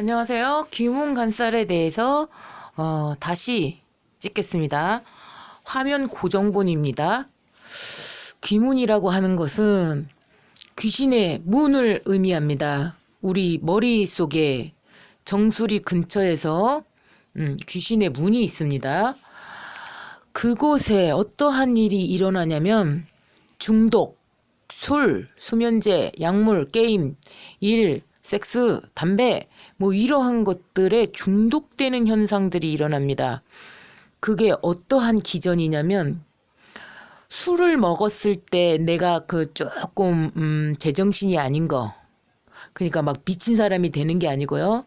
안녕하세요. 귀문 간살에 대해서 어, 다시 찍겠습니다. 화면 고정본입니다. 귀문이라고 하는 것은 귀신의 문을 의미합니다. 우리 머릿속에 정수리 근처에서 음, 귀신의 문이 있습니다. 그곳에 어떠한 일이 일어나냐면 중독, 술, 수면제, 약물, 게임, 일, 섹스, 담배, 뭐 이러한 것들에 중독되는 현상들이 일어납니다. 그게 어떠한 기전이냐면 술을 먹었을 때 내가 그 조금 음, 제정신이 아닌 거 그러니까 막 미친 사람이 되는 게 아니고요.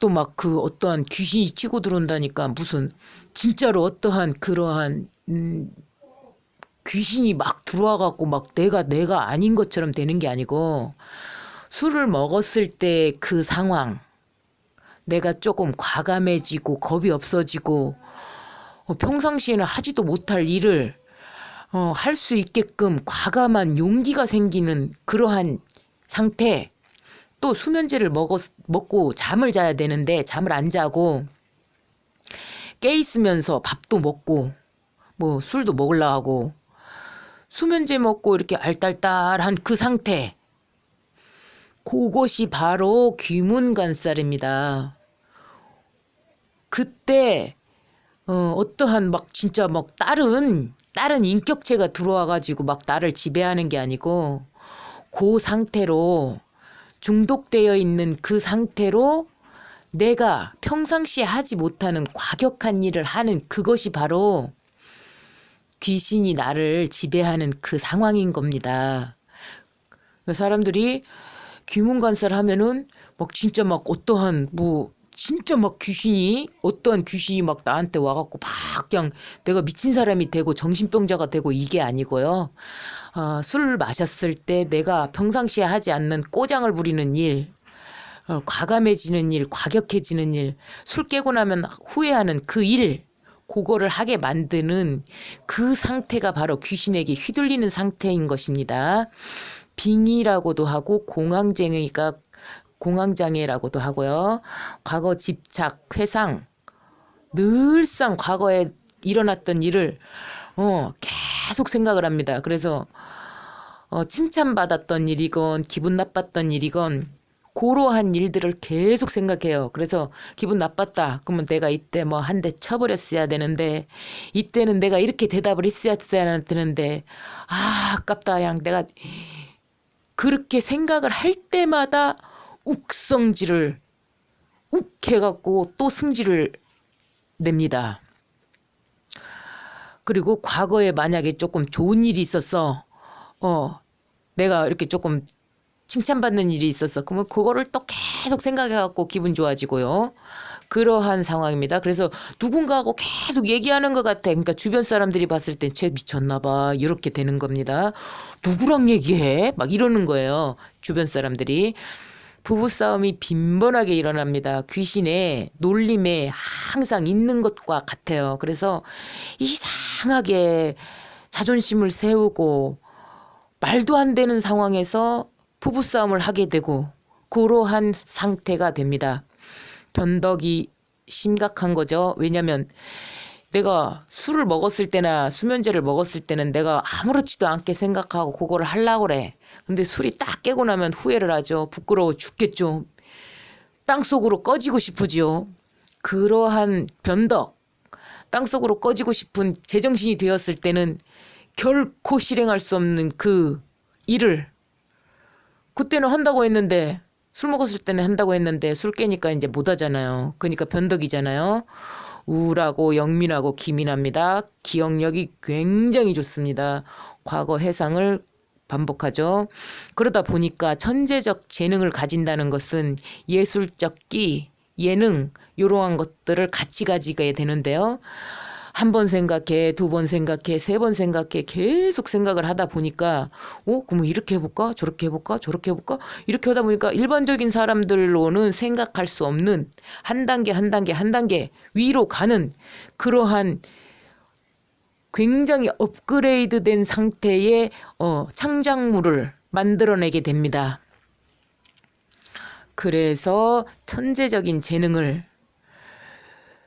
또 막 그 어떠한 귀신이 치고 들어온다니까 무슨 진짜로 어떠한 그러한 음, 귀신이 막 들어와 갖고 막 내가 내가 아닌 것처럼 되는 게 아니고 술을 먹었을 때 그 상황 내가 조금 과감해지고 겁이 없어지고 어, 평상시에는 하지도 못할 일을 어, 할 수 있게끔 과감한 용기가 생기는 그러한 상태. 또 수면제를 먹었, 먹고 잠을 자야 되는데 잠을 안 자고 깨 있으면서 밥도 먹고 뭐 술도 먹으려 하고 수면제 먹고 이렇게 알딸딸한 그 상태 그것이 바로 귀문간살입니다. 그때 어, 어떠한 막 진짜 막 다른 다른 인격체가 들어와 가지고 막 나를 지배하는 게 아니고 그 상태로 중독되어 있는 그 상태로 내가 평상시에 하지 못하는 과격한 일을 하는 그것이 바로 귀신이 나를 지배하는 그 상황인 겁니다. 사람들이 귀문관살 하면은 막 진짜 막 어떠한 뭐 진짜 막 귀신이 어떠한 귀신이 막 나한테 와갖고 막 그냥 내가 미친 사람이 되고 정신병자가 되고 이게 아니고요. 어, 술 마셨을 때 내가 평상시에 하지 않는 꼬장을 부리는 일, 어, 과감해지는 일, 과격해지는 일, 술 깨고 나면 후회하는 그 일, 그거를 하게 만드는 그 상태가 바로 귀신에게 휘둘리는 상태인 것입니다. 빙의라고도 하고 공황장애가 공황장애라고도 하고요. 과거 집착, 회상, 늘상 과거에 일어났던 일을 어, 계속 생각을 합니다. 그래서 어, 칭찬받았던 일이건 기분 나빴던 일이건 고러한 일들을 계속 생각해요. 그래서 기분 나빴다. 그러면 내가 이때 뭐 한 대 쳐버렸어야 되는데 이때는 내가 이렇게 대답을 했어야 되는데 아 아깝다. 양 내가 그렇게 생각을 할 때마다 욱성질을 욱 해갖고 또 승질을 냅니다. 그리고 과거에 만약에 조금 좋은 일이 있었어. 어, 내가 이렇게 조금 칭찬받는 일이 있었어. 그러면 그거를 또 계속 생각해갖고 기분 좋아지고요. 그러한 상황입니다. 그래서 누군가하고 계속 얘기하는 것 같아. 그러니까 주변 사람들이 봤을 땐 쟤 미쳤나봐. 이렇게 되는 겁니다. 누구랑 얘기해? 막 이러는 거예요. 주변 사람들이. 부부싸움이 빈번하게 일어납니다. 귀신의 놀림에 항상 있는 것과 같아요. 그래서 이상하게 자존심을 세우고 말도 안 되는 상황에서 부부싸움을 하게 되고 그러한 상태가 됩니다. 변덕이 심각한 거죠. 왜냐면 내가 술을 먹었을 때나 수면제를 먹었을 때는 내가 아무렇지도 않게 생각하고 그거를 하려고 그래. 근데 술이 딱 깨고 나면 후회를 하죠. 부끄러워 죽겠죠. 땅속으로 꺼지고 싶으죠. 그러한 변덕, 땅속으로 꺼지고 싶은 제정신이 되었을 때는 결코 실행할 수 없는 그 일을 그때는 한다고 했는데 술 먹었을 때는 한다고 했는데 술 깨니까 이제 못 하잖아요. 그러니까 변덕이잖아요. 우울하고 영민하고 기민합니다. 기억력이 굉장히 좋습니다. 과거 해상을 반복하죠. 그러다 보니까 천재적 재능을 가진다는 것은 예술적 끼, 예능, 이러한 것들을 같이 가지게 되는데요. 한 번 생각해, 두 번 생각해, 세 번 생각해, 계속 생각을 하다 보니까, 어, 그러면 이렇게 해볼까? 저렇게 해볼까? 저렇게 해볼까? 이렇게 하다 보니까 일반적인 사람들로는 생각할 수 없는 한 단계, 한 단계, 한 단계 위로 가는 그러한 굉장히 업그레이드 된 상태의 어, 창작물을 만들어내게 됩니다. 그래서 천재적인 재능을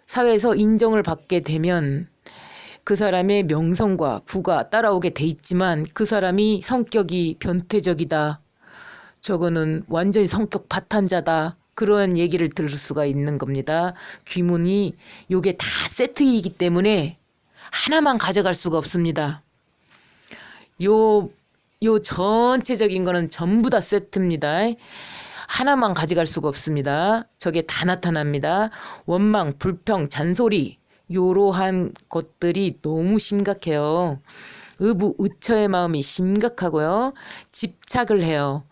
사회에서 인정을 받게 되면 그 사람의 명성과 부가 따라오게 돼 있지만 그 사람이 성격이 변태적이다. 저거는 완전히 성격 파탄자다. 그런 얘기를 들을 수가 있는 겁니다. 귀문이 요게 다 세트이기 때문에 하나만 가져갈 수가 없습니다. 요, 요 전체적인 거는 전부 다 세트입니다. 하나만 가져갈 수가 없습니다. 저게 다 나타납니다. 원망, 불평, 잔소리, 요러한 것들이 너무 심각해요. 의부, 의처의 마음이 심각하고요. 집착을 해요.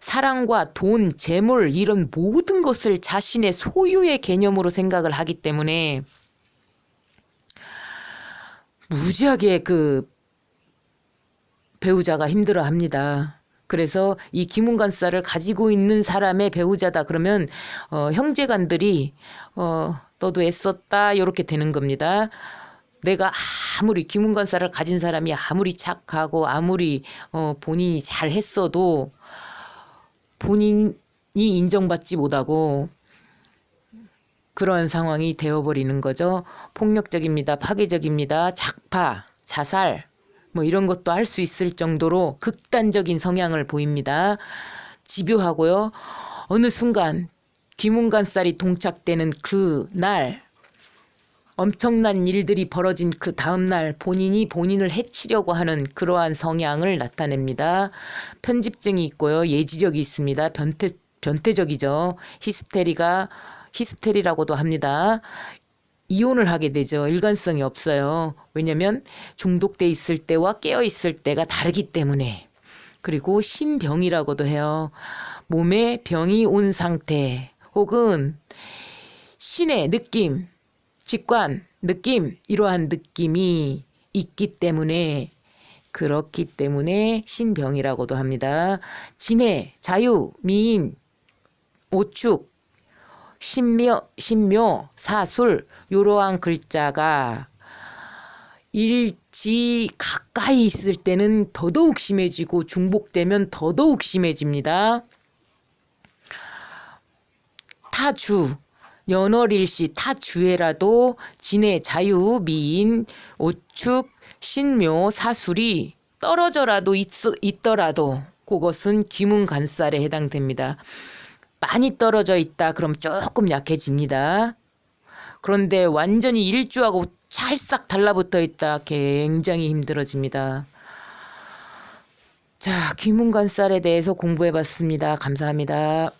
사랑과 돈, 재물 이런 모든 것을 자신의 소유의 개념으로 생각을 하기 때문에 무지하게 그 배우자가 힘들어 합니다. 그래서 이 기문관사를 가지고 있는 사람의 배우자다 그러면 어, 형제간들이 어, 너도 애썼다 이렇게 되는 겁니다. 내가 아무리 기문관사를 가진 사람이 아무리 착하고 아무리 어, 본인이 잘 했어도 본인이 인정받지 못하고 그러한 상황이 되어버리는 거죠. 폭력적입니다. 파괴적입니다. 작파, 자살, 뭐 이런 것도 할 수 있을 정도로 극단적인 성향을 보입니다. 집요하고요. 어느 순간 귀문관살이 동착되는 그 날, 엄청난 일들이 벌어진 그 다음날 본인이 본인을 해치려고 하는 그러한 성향을 나타냅니다. 편집증이 있고요. 예지력이 있습니다. 변태, 변태적이죠. 히스테리가 히스테리라고도 합니다. 이혼을 하게 되죠. 일관성이 없어요. 왜냐면 중독돼 있을 때와 깨어 있을 때가 다르기 때문에. 그리고 신병이라고도 해요. 몸에 병이 온 상태 혹은 신의 느낌, 직관, 느낌 이러한 느낌이 있기 때문에 그렇기 때문에 신병이라고도 합니다. 진해, 자유, 미인, 오축, 신묘, 신묘, 사술 요러한 글자가 일지 가까이 있을 때는 더더욱 심해지고 중복되면 더더욱 심해집니다. 타주 연월일시 타주에라도 진해 자유 미인 오축 신묘 사술이 떨어져라도 있, 있더라도 그것은 귀문간살에 해당됩니다. 많이 떨어져 있다 그럼 조금 약해집니다. 그런데 완전히 일주하고 찰싹 달라붙어 있다 굉장히 힘들어집니다. 자, 귀문관살에 대해서 공부해 봤습니다. 감사합니다.